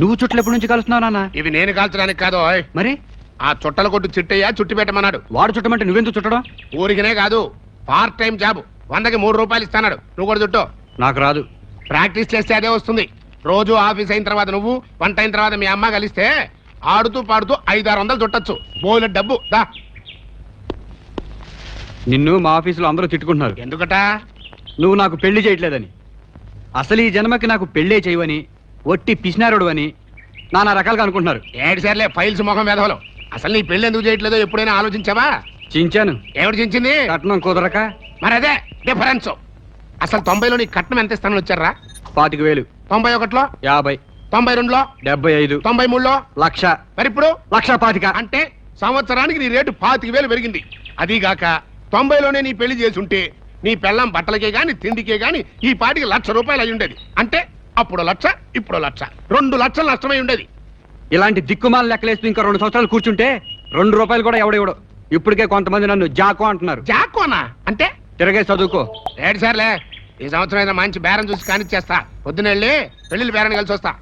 నువ్వు చుట్టలు ఎప్పటి నుంచి కలుస్తున్నావు నాన్న? ఇవి నేను కాల్చడానికి కాదు ఓయ్. మరి? ఆ చుట్టల కొట్టు చిట్టయ్య చుట్టి పెట్టమన్నాడు. వాడు చుట్టమంటే నువ్వెందుకు చుట్టడం? ఊరికినే కాదు పార్ట్ టైం జాబ్ వందకి మూడు రూపాయలు ఇస్తాడు నువ్వు కూడా చుట్టూ. నాకు రాదు. ప్రాక్టీస్ చేస్తే అదే వస్తుంది. రోజు ఆఫీస్ అయిన తర్వాత నువ్వు వంట అయిన తర్వాత మీ అమ్మ కలిస్తే ఆడుతూ పాడుతూ ఐదారు వందలు చుట్టచ్చు. బోలె డబ్బు. దా. నిన్ను మా ఆఫీసులో అందరూ తిట్టుకుంటున్నారు. ఎందుకట? నువ్వు నాకు పెళ్ళి చేయట్లేదని. అసలు ఈ జన్మకి నాకు పెళ్ళే చేయవని ఒట్టి పిసినారుడు అని నానా రకాలుగా అనుకుంటున్నారు. ఏడు సార్లే ఫైల్స్ ముఖం వేధవలు. అసలు నీ పెళ్ళి ఎందుకు చేయట్లేదో ఎప్పుడైనా ఆలోచించావా? చించాను. ఎవరు చించింది? కట్నం కుదరక. మరి అదే డిఫరెన్స్. అసలు తొంభైలో నీ కట్నం ఎంత ఇస్తానని వచ్చారా? పాతిక వేలు. తొంభై ఒకటిలో? యాభై. తొంభై రెండులో? డెబ్బై ఐదు. తొంభై మూడులో? లక్ష. మరి ఇప్పుడు? లక్ష పాతిక. అంటే సంవత్సరానికి నీ రేటు పాతిక వేలు పెరిగింది. అదీగాక తొంభైలోనే నీ పెళ్ళి చేసి ఉంటే నీ పెళ్ళం బట్టలకే గాని తిండికే గాని ఈ పాటికి లక్ష రూపాయలు అయి ఉండేది అంటే అప్పుడు లక్ష ఇప్పుడు లక్ష. రెండు లక్షలు నష్టమై ఉండేది. ఇలాంటి దిక్కుమాల లెక్కలేస్తూ ఇంకా రెండు సంవత్సరాలు కూర్చుంటే రెండు రూపాయలు కూడా ఎవడెవడో ఇప్పటికే కొంతమంది నన్ను జాకో అంటున్నారు. జాకోనా? అంటే? తిరగే చదువుకో. ఏడు సార్లే. ఈ సంవత్సరం ఏదైనా మంచి బేరం చూసి కానిచ్చేస్తా. పొద్దునెళ్ళి పెళ్ళి బేరం కలిసి వస్తా.